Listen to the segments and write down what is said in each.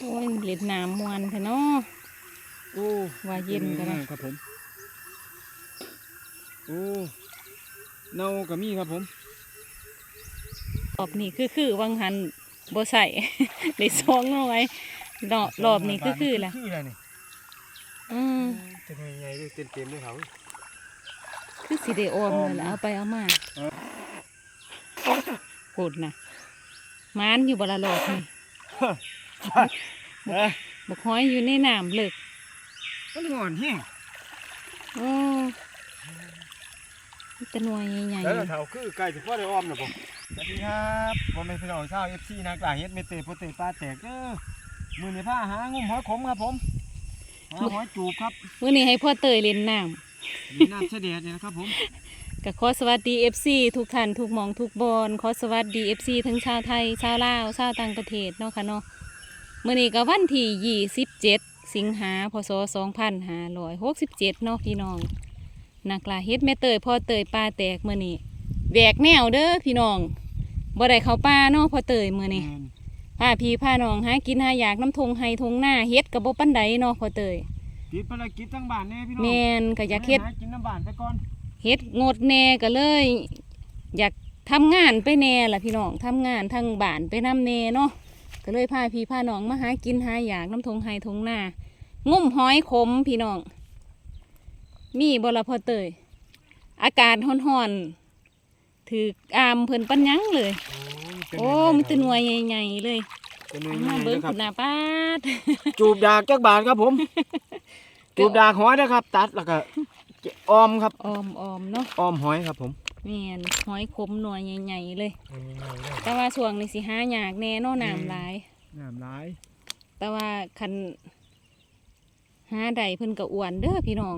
โอ้ยเล่นน้ำมวนเถอะเนาะโอ้ว่าเย็นก็ได้ครับผม โอ้เน่าก็มีครับผมรอบนี้คือคือวังหันบ่ใส่ได้ซองเอาไว้ดอกรอบนี้คือคือล่ะคืออะไรนี่อืมจะเป็นไงด้วยเต็มเต็มๆเลยเขาคือสิได้ออมเลยล่ะเอาไปเอามาเออโหดนะมานอยู่บละรอบนี่เอ้ย บักห้อยอยู่ในน้ำเลิกมันงอนแห้งโอ้มีแตะนวยใหญ่แล้วเราเท่าคือไก่ที่พ่อได้อ้อมนะผมสวัสดีครับผมเป็นพี่น้องชาวเอฟซีนักล่าเฮ็ดเมเตโปเตปลาแตกเด้อมือในผ้าหางุ่มหอยขมครับผมหาหอยจูบครับๆมื้อนี้ให้พ่อเตยเล่นน้มีน้ำเสด็จเนี่ยนะครับผมำก็ขอสวัสดี FC ทุกท่านทุกหมองทุกบอนขอสวัสดี FC ทั้งชาวไทยชาวลาวชาวต่างประเทศเนาะค่ะเนาะ มื้อนี้ก็วันที่27สิงหาพศ2567เนาะพี่น้องนักล่าเฮ็ดแม่เตยพ่อเตยปลาแตกมื้อนี้แหวกแนวเด้อพี่น้องบ่ได้เข้าป่าเนาะพ่อเตยมื้อนี้พาพี่พาน้องหากินหาอยากน้ำทงไห้ทงหน้าเฮ็ดกับบ่ปันใดเนาะพ่อเตยติดภารกิจทั้งบ้านแน่พี่น้องแม่นก็อยากเฮ็ดหกินน้ำบ้านไปก่อนเฮ็ดงดแน่ก็เลย อยากทำงานไปแน่ล่ะพี่น้องทำงานทางบ้านไปนํแน่เนาะ ก็เลยพาพี่พาน้องมาหากินหาอยากน้ำทงไห้ทงหน้างุ่มหอยขมพี่น้อง มีบ่ละพ่อเตย อากาศร้อนๆถือกอามเพิ่นปัญญังเลย โอ้มันตะหน่วยใหญ่ๆเลยเป็นหน่วยมาใหญ่เบิ่งนะครัคุบณนาป้าดจูบดากจักบาทครับผม จูบดากหอยนะครับ ตัดแล้วก็ออมครับออมออมๆเนาะออมหอยครับผม แม่นหอยขมหน่วยใหญ่ๆเลยแต่ว่าช่วงนี้สิหายากแน่เนอน้ำหลาย น้ำร้ายแต่ว่าคันหาใดเพิ่นก็อ้วนเด้อพี่น้อง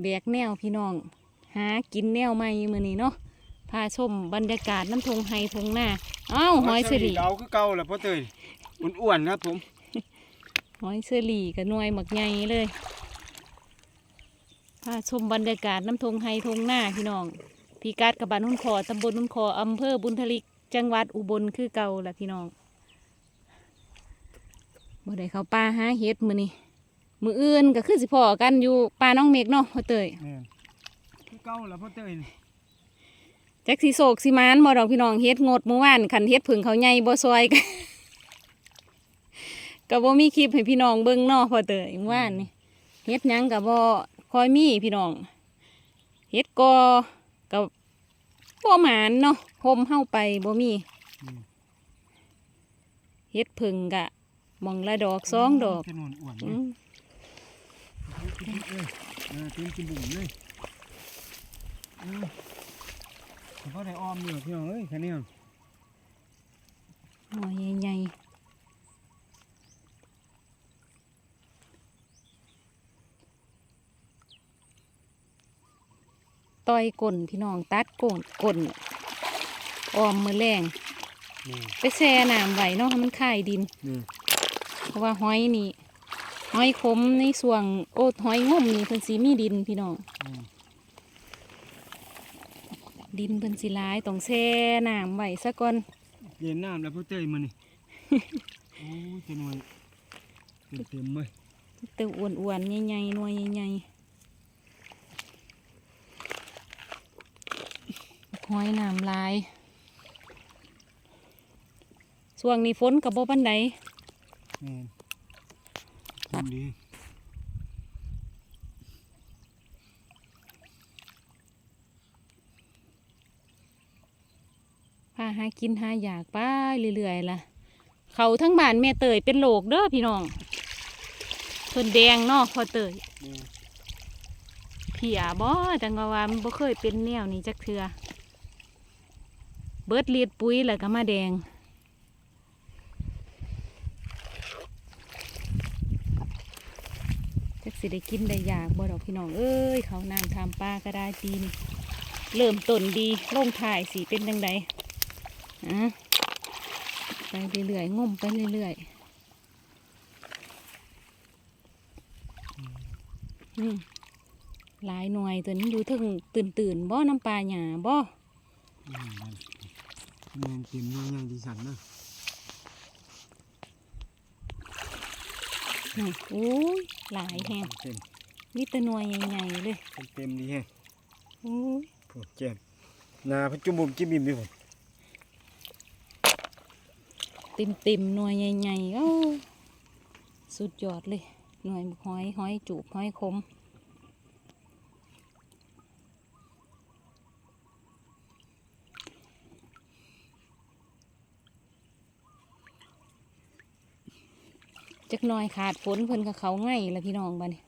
แบกแนวพี่น้อง หากินแนวใหม่มื้อนี้เนาะพาชมบรรยากาศน้ำทงไฮทงหน้าเอ้าหอยเสลีเก่าคือเก่าแหละพ่อเตยอ้วนๆครับผม หอยเสลีกับหน่วยหมักใหญ่เลย พาชมบรรยากาศน้ำทงไฮทงหน้าพี่น้องพี่กัดกับบ้านนุ่นคอตำบลนุ่นคออำเภอบุญทลิก จังหวัดอุบลคือเก่าล่ะพี่น้องบ่ได้เข้าป่าหาเห็ดมือนี่มืออื่นก็คือสิพอกันอยู่ป่าน้องเมฆเนาะพ่อเตยแม่นคือเก่าแหละพ่อเตยจักสีโศกสีมานบ่ดอกพี่น้องเฮ็ดงดเมื่อวานขันเฮ็ดผึ่งเขาใหญ่บ่ซอยกันก็บ่มีคลิปให้พี่น้องเบิ่งเนาะพ่อเตยเมื่อวานนี่เฮ็ดหยังก็บ่ คอยมีพี่น้องเฮ็ดก็ก็บ่หมานเนาะห่มเฮาไปบ่มีเฮ็ดผึ่งกะมองละดอกสองดอกเป็นอ้วนๆอืเลยมเอ้ยเออเต็มกินบุ่มเลยอืมแต่พ่อได้ออมอยู่พี่น้องเอ้ยแค่นี้หน่อยใหญ่ๆ ต่อยก้นพี่น้องตัดก้นก้นออมมือแรงนี่ไปแช่น้ำไว้เนาะให้มันคายดินนี่เพราะว่าหอยนี่หอยขมในส่วงโอ้หอยงุ่มนี่เพิ่นสีมีดินพี่น้องอืมดินเพิ่นสิหลายต้องแช่น้ำไว้ซะก่อนเย็นน้ำแล้วพ่อเตยมานี่โอ้ยจะหน่วยเต็มๆเลยแต่อ้วนๆใหญ่ๆหน่วยใหญ่ๆ หอยน้ำลายช่วงนี้ฝนกับบ่ปันใดนี่ทำดีพาหากินหาอยากไปเรื่อยๆล่ะ เขาทั้งบ้านแม่เตยเป็นโรคเด้อพี่น้องเพิ่นแดงเนาะพอเตยนี่เพียบ่จังว่าว่ามันบ่เคยเป็นแนวนี้จักเทือ เบิดเลียดปุ๋ยแล้วก็มาแดง จักสิได้กินได้อยากบ่ดอกพี่น้องเอ้ยเขาน้ำทำปลากระได้ปีนเริ่มต้นดีลงถ่ายสีเป็นจังไดอะไปเรื่อยๆงมไปเรื่อยๆอืมหลายหน่วยตัวนี้อยู่ถึงตื่นตื่นบ่น้ำปลาหยาบ่นี่ แมงเต็มย่างๆดีสันนะนี่โอ้ยหลายแฮงเต็มมีตะนวยใหญ่ๆเลยเต็มเต็มดีแฮงโอ้ยผมแจมนาพจุ่บุ่มจิ้มบิ่มดิผมเต็มเต็มหน่วยใหญ่ๆเอ้าสุดยอดเลย หน่วยหอยหอยจูบหอยคม จักหน่อยขาดฝนเพิ่นกับเขาง่ายละพี่น้องบ้านี่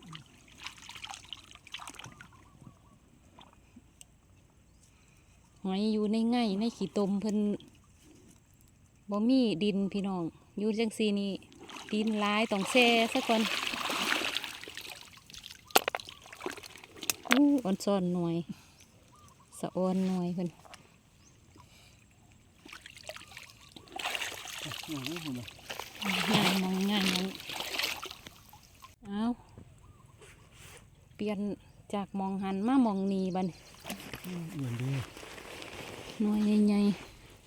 หอยอยู่ในง่ายในขี้ตมเพิ่นบ่มีดินพี่น้องอยู่จังซีนี่ดินหลายต้องแช่ซะก่อนอู้อ่อนซ่อนหน่วยสะออนหน่วยเพิ่นโอ้โหผมนะ ง่ายมองง่ายมองเอาเปลี่ยนจากมองหันมามองนีบัดนเหมือนเดิมหน่วยใหญ่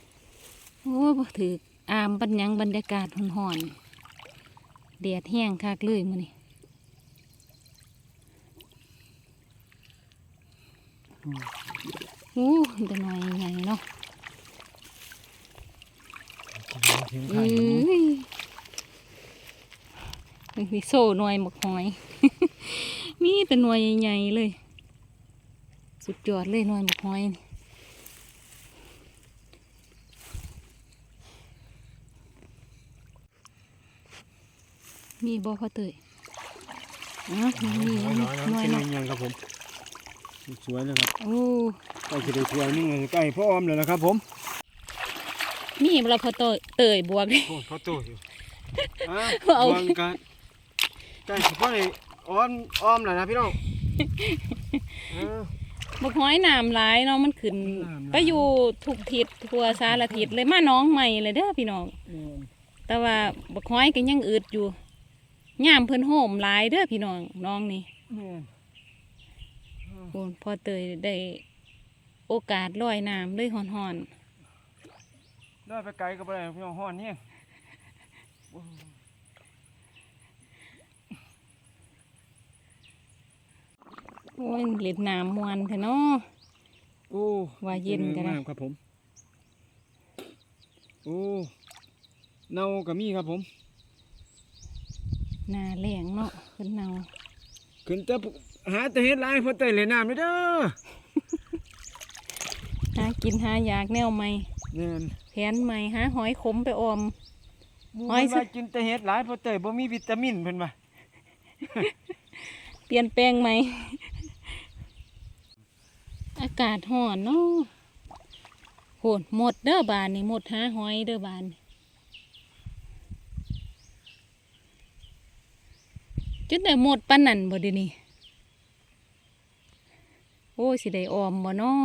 ๆโอ้บ่ถืออามบันยังบรรยากาศห่อนๆแดดแห้งคักเลยมื้อนี้อู้แต่หน่วยใหญ่เนาะเทียงเอ้ไข่ย มีโซ่หน่วยหมกหอย มีแต่หน่วยใหญ่ๆเลย สุดยอดเลยหน่วยหมกหอยมีบ่พ่อเตยอ๋อมีมีน้อยหน่วยน้อยยังครับผม สวยเลยครับ โอ้ใกล้จะได้ถวยนึงเลยใกล้พ่อออมเลยนะครับผมมีเราพ่อเตยเตยบวกโอ้พ่อโตยอะเอาวางกัน ใกล้สิพ่อเลยออมออมเลยนะพี่น้องเออ บกหอยน้ำหลายเนาะมันขึ้นน้ำหลาย ไปอยู่ทุกทิศทั่วสารทิศเลยมาน้องใหม่เลยเด้อพี่น้องแต่ว่าบกหอยก็ยังอืดอยู่ย่ามเพิ่นโหมหลายเด้อพี่น้องน้องนี่แม่นโอ้พอเตยได้โอกาสลอยน้ำเลยห่อนได้ไปไกลก็ไปได้พี่น้องห้อนเนี่ยๆ โอ้ยเล่นน้ำมวนแท้เนาะโอ้ว่าเย็นก็ได้มากครับผม โอ้เนากับมีครับผมหน้าแรงเนาะเพิ่นเนาขึ้นจะหาแต่เฮ็ดไรเพอเตยเลยน้ำเลยเด้อหากินหาอยากแนวใหม่เนี่ยแผนใหม่หาหอยขมไปออมหมูอ้อยเพิ่นว่ากินแต่เฮ็ดหลายเพอเตยบ่มีวิตามินเพิ่นว่าเปลี่ยนแปลงไหม อากาศห่อนเนาะโหดหมดเด้อบานนี่หมดหาหอยเด้อบานนี่จุดได้หมดปานนั่นบ่เดี๋ยวนี้โอ้ยสิได้ออมบ่เนาะ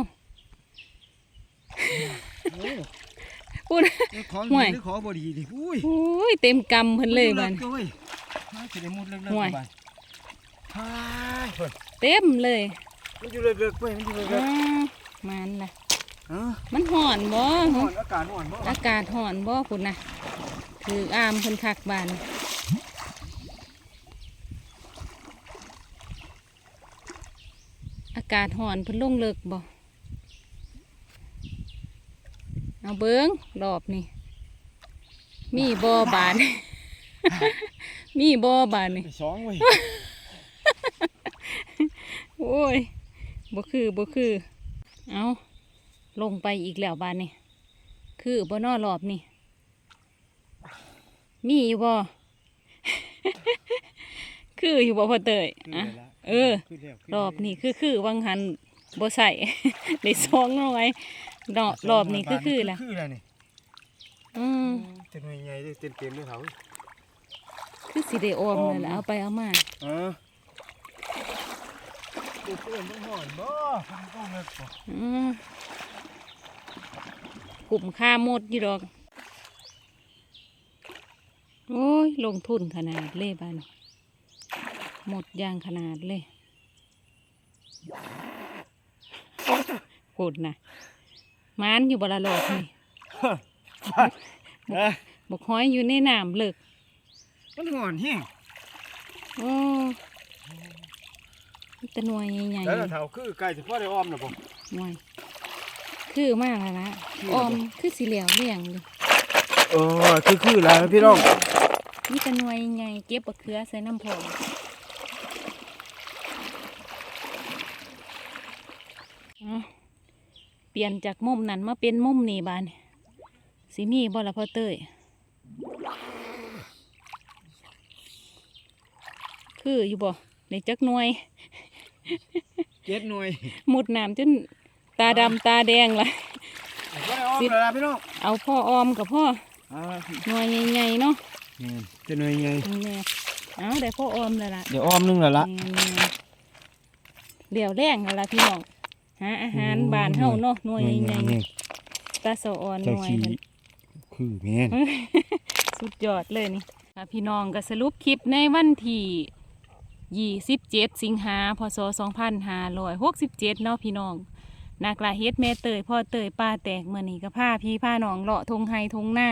พูดขอห่ดีวยหรือขอบ่ดีดิอุ้ยโอ้ยเต็มกำเพิ่นเลยบานเว้ยน่าจะได้มุดเลิกๆห่วยบานฮ่าเพิ่นเต็มเลย มันอยู่เลิกๆเว้ยมันอยู่เลิอ้ากมันล่ะๆเออมันห่อนบ่ร้อนอากาศร้อนบ่อากาศห่อนบ่พุ่นนะคืออามเพิ่นคักบานอากาศห่อนเพิ่นลงเลิกบ่เอาเบิ้งรอบนี่มีบ่บาน มีบ่บานนี่ ไปสองเว้ย โอ้ย บ่คือบ่คือ เอาลงไปอีกแล้วบานนี่คือบ่นอรอบนี่ มีอยู่บ่คืออยู่บ่พอเตยอะเออขึ้นแล้วขึ้นรแล้วอบนี้คือคือวังหันบ่ใส่ได้ซองน้อยรอบรอบนี้คือคือล่ะคือแล้วนี่อืมเต็มใหญ่ๆเลยเต็มเต็มเลยเขาคือสิได้ออมเลยล่ะเอาไปเอามาเออ ดูเพื่อนมันห่อนบ่มันต้องเลิกบ่อืมกลุ่มค่าหมดอยู่ดอก โอ้ย ลงทุนขนาดเลยบ้านหมดอยางขนาดเลยโหดนะมานอยู่บละโลกนี่เอ้ยบกห้อยอยู่ในน้ำเลิกมันห่อนแห้งโอ้ มีแต่หน่วยใหญ่แล้วเท่าคือไก่สิพ่อได้อ้อมนะบ่ๆหน่วยคือมากแล้วละออมคือสีเหลียวเลี่ยงเลยเออคือคือแล้วพี่น้องมีแต่หน่วยใหญ่เก็บบักเขือใส่น้ำผงเอาเปลี่ยนจากมุมนั้นมาเป็นมุมนี่บานสิมีบ่ละพ่อเต้ยคืออยู่บ่ในจักหน่วย เจ็ดหน่วยมุดน้ำจนตาดำตาแดงละพ่อได้อ้อมแล้วล่ะพี่น้องเอาพ่อออมกับพ่ออ่าหน่วยใหญ่ๆเนาะนี่จะหน่วยไงนี่เอาได้พ่อออมแล้วล่ะเดี๋ยวอ้อมนึงแล้วล่ะเดี๋ยวแรงอะไรพี่น้องหาอาหารบานเฮาเนาะหน่วยใหญ่ๆตาโซออนหเจ้าน่วยขี้นั่น คือแม่น สุดยอดเลยนี่ค่ะพี่น้องก็สรุปคลิปในวันที่ 27สิงหาพศ2567เนาะพี่น้องนักลาเฮ็ดแม่เตยพ่อเตยป้าแตกเมื้อนี้ก็พาพี่พาน้องเลาะทงไฮทงหน้า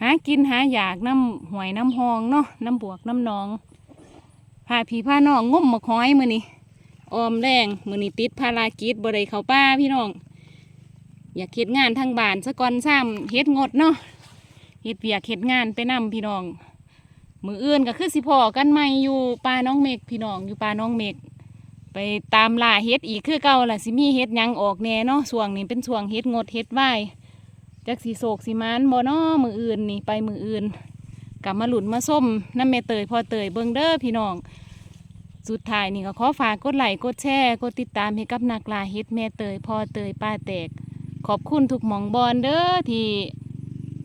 หากินหาอยากน้ำหวยน้ำหองเนาะน้ำบวกน้ำนองพาพี่พาน้องงมมาค้อยมื้อนี้ออมแรงมือนี้ติดภารกิจบ่ได้เขาป้าพี่น้อง อยากเฮ็ดงานทางบ้านซะก่อนซ้ำเฮ็ดงดเนาะเฮ็ดเวียกเฮ็ดงานไปนํพี่น้อง มืออื่นก็คือสิพอกันใหม่อยู่ป่าน้องเมกพี่น้องอยู่ป่าน้องเมกไปตามล่าเฮ็ดอีกคือเก่าล่ะสิมีเฮ็ดยังออกแน่เนาะช่วงนี้เป็นช่วงเฮ็ดงดเฮ็ดไหวจักสีโศกสีมานบ่เนาะมืออื่นนี่ไปมืออื่นกลับมาหลุนมาส้มน้ำแม่เตยพอเตยเบิงเด้อพี่น้อง สุดท้ายนี่ก็ขอฝากกดไลค์กดแชร์กดติดตามให้กับนักลาเฮ็ดแม่เตยพอเตยป้าแตก ขอบคุณทุกหมองบอลเด้อที่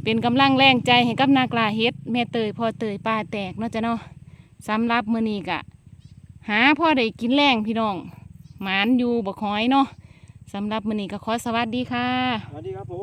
เป็นกำลังแรงใจให้กับนากลาเฮ็ดแม่เตยพ่อเตยป้าแตกเนาะจ้ะเนาะสำหรับมื้อนี้กะ หาพ่อได้กินแรงพี่น้องหมานอยู่บ่คอยเนาะสำหรับมื้อนี้ก็ขอสวัสดีค่ะ สวัสดีครับผม